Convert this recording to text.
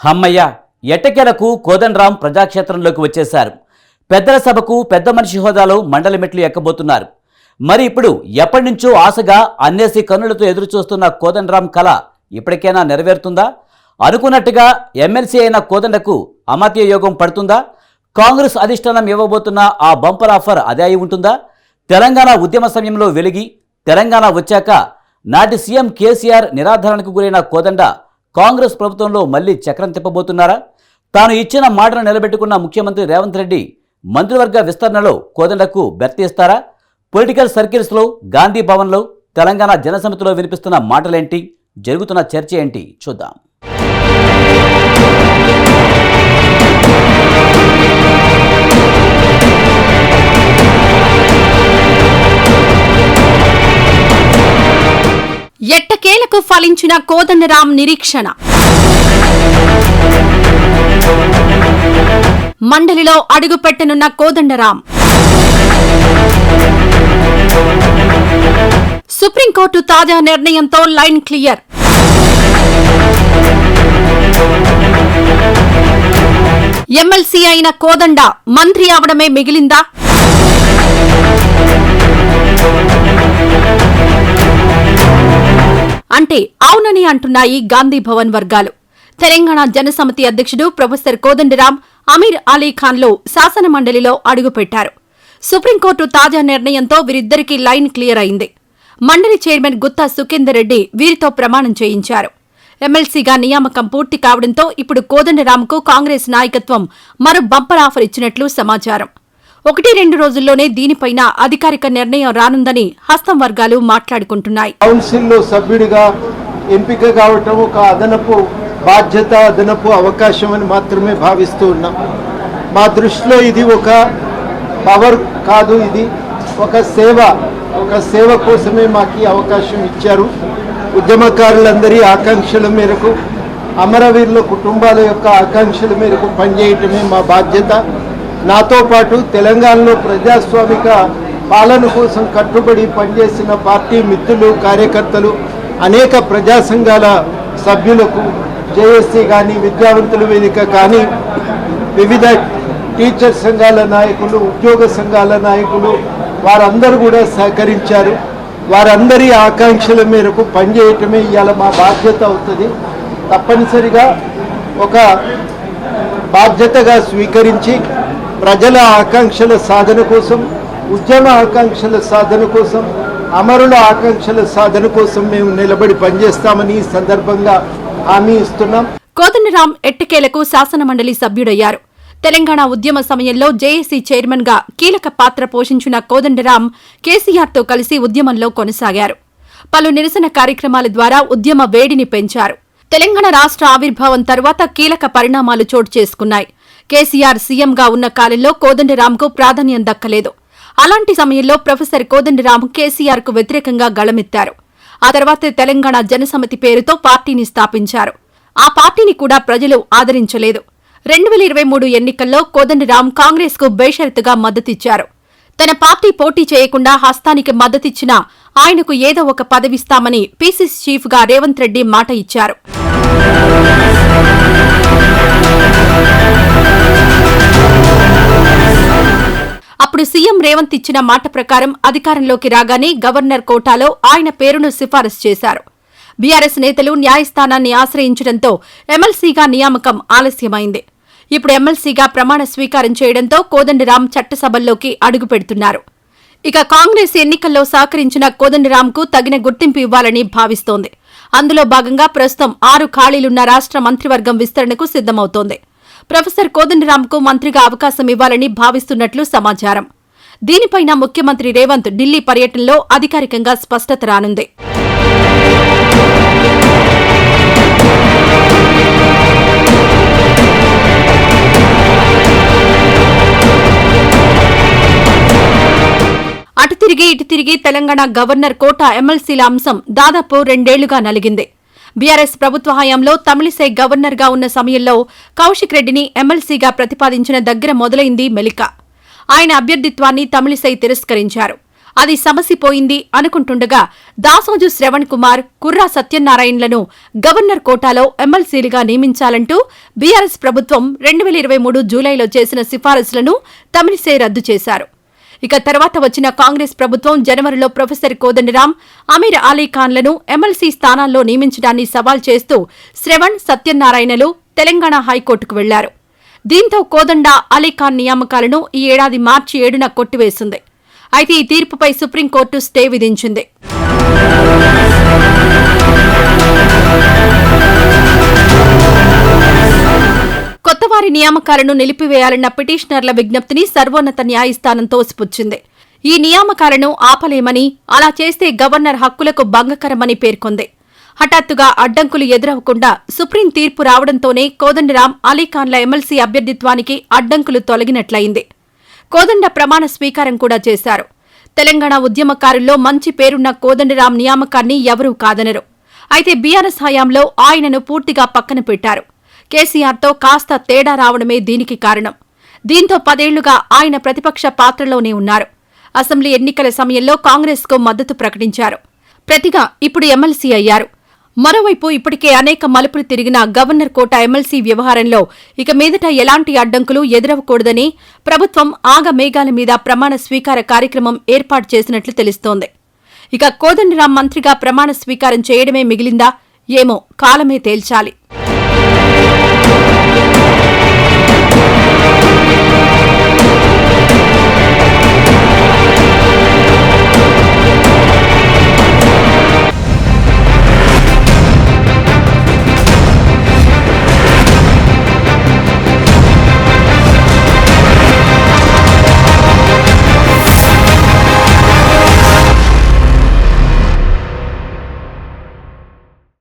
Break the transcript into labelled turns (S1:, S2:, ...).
S1: హమ్మయ్య ఎట్టకేలకు కోదండరాం ప్రజాక్షేత్రంలోకి వచ్చేశారు. పెద్దల సభకు పెద్ద మనిషి హోదాలో మండలి మెట్లు ఎక్కబోతున్నారు. మరి ఇప్పుడు ఎప్పటి నుంచో ఆశగా అన్నేసి కన్నులతో ఎదురుచూస్తున్న కోదండరాం కళ ఇప్పటికైనా నెరవేరుతుందా? అనుకున్నట్టుగా ఎమ్మెల్సీ అయిన కోదండకు అమాత్య యోగం పడుతుందా? కాంగ్రెస్ అధిష్టానం ఇవ్వబోతున్న ఆ బంపర్ ఆఫర్ అదే అయి ఉంటుందా? తెలంగాణ ఉద్యమ సమయంలో వెలిగి తెలంగాణ వచ్చాక నాటి సీఎం కేసీఆర్ నిరాధారణకు గురైన కోదండ కాంగ్రెస్ ప్రభుత్వంలో మళ్ళీ చక్రం తిప్పబోతున్నారా? తాను ఇచ్చిన మాటను నిలబెట్టుకున్న ముఖ్యమంత్రి రేవంత్ రెడ్డి మంత్రివర్గ విస్తరణలో కోదండకు బెర్తిస్తారా పొలిటికల్ సర్కిల్స్లో గాంధీ భవన్లో తెలంగాణ జనసమితిలో వినిపిస్తున్న మాటలేంటి? జరుగుతున్న చర్చ ఏంటి? చూద్దాం.
S2: ఎట్టకేలకు ఫలించిన కోదండరాం నిరీక్షణ. మండలిలో అడుగుపెట్టనున్న కోదండరాం సుప్రీంకోర్టు తాజా నిర్ణయంతో లైన్ క్లియర్. ఎమ్మెల్సీ అయిన కోదండ మంత్రి అవడమే మిగిలిందా? అంటే అవునని అంటున్నాయి గాంధీ భవన్ వర్గాలు. తెలంగాణ జనసమితి అధ్యక్షుడు ప్రొఫెసర్ కోదండరాం అమీర్ అలీ ఖాన్లో శాసన మండలిలో అడుగుపెట్టారు. సుప్రీంకోర్టు తాజా నిర్ణయంతో వీరిద్దరికీ లైన్ క్లియర్ అయింది. మండలి చైర్మన్ గుత్తా సుఖేందర్ రెడ్డి వీరితో ప్రమాణం చేయించారు. ఎమ్మెల్సీగా నియామకం పూర్తి కావడంతో ఇప్పుడు కోదండరాంకు కాంగ్రెస్ నాయకత్వం మరో బంపర్ ఆఫర్ ఇచ్చినట్లు సమాచారం. ఒకటి రెండు రోజుల్లోనే దీనిపైన అధికారిక నిర్ణయం రానుందని హస్తం వర్గాలు మాట్లాడుకుంటున్నాయి.
S3: కౌన్సిల్లో సభ్యుడిగా ఎంపిక కావటం ఒక అదనపు బాధ్యత అదనపు అవకాశం అని మాత్రమే భావిస్తూ ఉన్నాం. మా దృష్టిలో ఇది ఒక పవర్ కాదు ఇది ఒక సేవ ఒక సేవ కోసమే మాకు అవకాశం ఇచ్చారు. ఉద్యమకారులందరి ఆకాంక్షల మేరకు అమరవీరుల కుటుంబాల యొక్క ఆకాంక్షల మేరకు పనిచేయటమే మా బాధ్యత. నాతో పాటు తెలంగాణలో ప్రజాస్వామిక పాలన కోసం కట్టుబడి పనిచేసిన పార్టీ మిత్రులు కార్యకర్తలు అనేక ప్రజా సంఘాల సభ్యులకు జేఎస్సీ కానీ విద్యావంతుల వేదిక కానీ వివిధ టీచర్ సంఘాల నాయకులు ఉద్యోగ సంఘాల నాయకులు వారందరూ కూడా సహకరించారు. వారందరి ఆకాంక్షల మేరకు పనిచేయటమే ఇవాళ మా బాధ్యత అవుతుంది. తప్పనిసరిగా ఒక బాధ్యతగా స్వీకరించి ప్రజల ఆకాంక్షల సాధన కోసం ఉద్యమ ఆకాంక్షల సాధన కోసం అమరుల ఆకాంక్షల సాధన కోసం మేము నిలబడి పనిచేస్తామని ఈ సందర్భంగా హామీ ఇస్తున్నాం.
S2: కోదండరాం ఎట్టకేలకు శాసనమండలి సభ్యుడయ్యారు. తెలంగాణ ఉద్యమ సమయంలో జేఏసీ చైర్మన్గా కీలక పాత్ర పోషించిన కోదండరాం కేసీఆర్తో కలిసి ఉద్యమంలో కొనసాగారు. పలు నిరసన కార్యక్రమాల ద్వారా ఉద్యమ వేడిని పెంచారు. తెలంగాణ రాష్ట్ర ఆవిర్భావం తర్వాత కీలక పరిణామాలు చోటు చేసుకున్నాయి. కేసీఆర్ సీఎంగా ఉన్న కాలంలో కోదండరాంకు ప్రాధాన్యం దక్కలేదు. అలాంటి సమయంలో ప్రొఫెసర్ కోదండరాం కేసీఆర్కు వ్యతిరేకంగా గళమెత్తారు. ఆ తర్వాత తెలంగాణ జనసమితి పేరుతో పార్టీని స్థాపించారు. ఆ పార్టీని కూడా ప్రజలు ఆదరించలేదు. రెండు వేల ఇరవై మూడు ఎన్నికల్లో కోదండరాం కాంగ్రెస్కు బేషరతుగా మద్దతిచ్చారు. తన పార్టీ పోటీ చేయకుండా హస్తానికి మద్దతిచ్చినా ఆయనకు ఏదో ఒక పదవిస్తామని పీసీసీ చీఫ్గా రేవంత్ రెడ్డి మాట ఇచ్చారు. రేవంత్ ఇచ్చిన మాట ప్రకారం అధికారంలోకి రాగానే గవర్నర్ కోటాలో ఆయన పేరును సిఫారసు చేశారు. బీఆర్ఎస్ నేతలు న్యాయస్థానాన్ని ఆశ్రయించడంతో ఎమ్మెల్సీగా నియామకం ఆలస్యమైంది. ఇప్పుడు ఎమ్మెల్సీగా ప్రమాణ స్వీకారం చేయడంతో కోదండరాం చట్టసభల్లోకి అడుగుపెడుతున్నారు ఇక కాంగ్రెస్ ఎన్నికల్లో సహకరించిన కోదండరాంకు తగిన గుర్తింపు ఇవ్వాలని భావిస్తోంది. అందులో భాగంగా ప్రస్తుతం ఆరు ఖాళీలున్న రాష్ట్ర మంత్రివర్గం విస్తరణకు సిద్దమవుతోంది ప్రొఫెసర్ కోదండరాంకు మంత్రిగా అవకాశం ఇవ్వాలని భావిస్తున్నట్లు సమాచారం. దీనిపైన ముఖ్యమంత్రి రేవంత్ ఢిల్లీ పర్యటనలో అధికారికంగా స్పష్టత రానుంది. అటు తిరిగి ఇటు తిరిగి తెలంగాణ గవర్నర్ కోట ఎమ్మెల్సీల అంశం దాదాపు రెండేళ్ళుగా నలిగింది. బీఆర్ఎస్ ప్రభుత్వ హయాంలో తమిళిసై గవర్నర్గా ఉన్న సమయంలో కౌశిక్ రెడ్డిని ఎమ్మెల్సీగా ప్రతిపాదించిన దగ్గర మొదలైంది మెలిక. ఆయన అభ్యర్థిత్వాన్ని తమిళిసై తిరస్కరించారు. అది సమసిపోయింది అనుకుంటుండగా దాసోజు శ్రవణ్ కుమార్ కుర్రా సత్యనారాయణలను గవర్నర్ కోటాలో ఎమ్మెల్సీలుగా నియమించాలంటూ బీఆర్ఎస్ ప్రభుత్వం రెండు వేల ఇరవై మూడు జూలైలో చేసిన సిఫారసులను తమిళిసై రద్దు చేశారు. ఇక తర్వాత వచ్చిన కాంగ్రెస్ ప్రభుత్వం జనవరిలో ప్రొఫెసర్ కోదండరాం అమీర్ అలీ ఖాన్లను ఎమ్మెల్సీ స్థానాల్లో నియమించడాన్ని సవాల్ చేస్తూ శ్రవణ్ సత్యనారాయణలు తెలంగాణ హైకోర్టుకు వెళ్ళారు. దీంతో కోదండ అలీఖాన్ నియామకాలను ఈ ఏడాది మార్చి ఏడున కొట్టివేసింది. అయితే ఈ తీర్పుపై సుప్రీంకోర్టు స్టే విధించింది. కొత్తవారి నియామకాలను నిలిపివేయాలన్న పిటిషనర్ల విజ్ఞప్తిని సర్వోన్నత న్యాయస్థానం తోసిపుచ్చింది. ఈ నియామకాలను ఆపలేమని అలా చేస్తే గవర్నర్ హక్కులకు భంగకరమని పేర్కొంది. హఠాత్తుగా అడ్డంకులు ఎదురవకుండా సుప్రీం తీర్పు రావడంతోనే కోదండరాం అలీఖాన్ల ఎమ్మెల్సీ అభ్యర్థిత్వానికి అడ్డంకులు తొలగినట్లయింది. కోదండ ప్రమాణ స్వీకారం కూడా చేశారు. తెలంగాణ ఉద్యమకారుల్లో మంచి పేరున్న కోదండరాం నియామకాన్ని ఎవరూ కాదనరు. అయితే బీఆర్ఎస్ హయాంలో ఆయనను పూర్తిగా పక్కన పెట్టారు. కేసీఆర్తో కాస్త తేడా రావడమే దీనికి కారణం. దీంతో పదేళ్ళుగా ఆయన ప్రతిపక్ష పాత్రలోనే ఉన్నారు. అసెంబ్లీ ఎన్నికల సమయంలో కాంగ్రెస్కు మద్దతు ప్రకటించారు. ప్రతిగా ఇప్పుడు ఎమ్మెల్సీ అయ్యారు. మరోవైపు ఇప్పటికే అనేక మలుపులు తిరిగిన గవర్నర్ కోట ఎమ్మెల్సీ వ్యవహారంలో ఇక మీదట ఎలాంటి అడ్డంకులు ఎదురవకూడదని ప్రభుత్వం ఆగ మేఘాల మీద ప్రమాణ స్వీకార కార్యక్రమం ఏర్పాటు చేసినట్లు తెలుస్తోంది. ఇక కోదండరాం మంత్రిగా ప్రమాణ స్వీకారం చేయడమే మిగిలిందా? ఏమో కాలమే తేల్చాలి.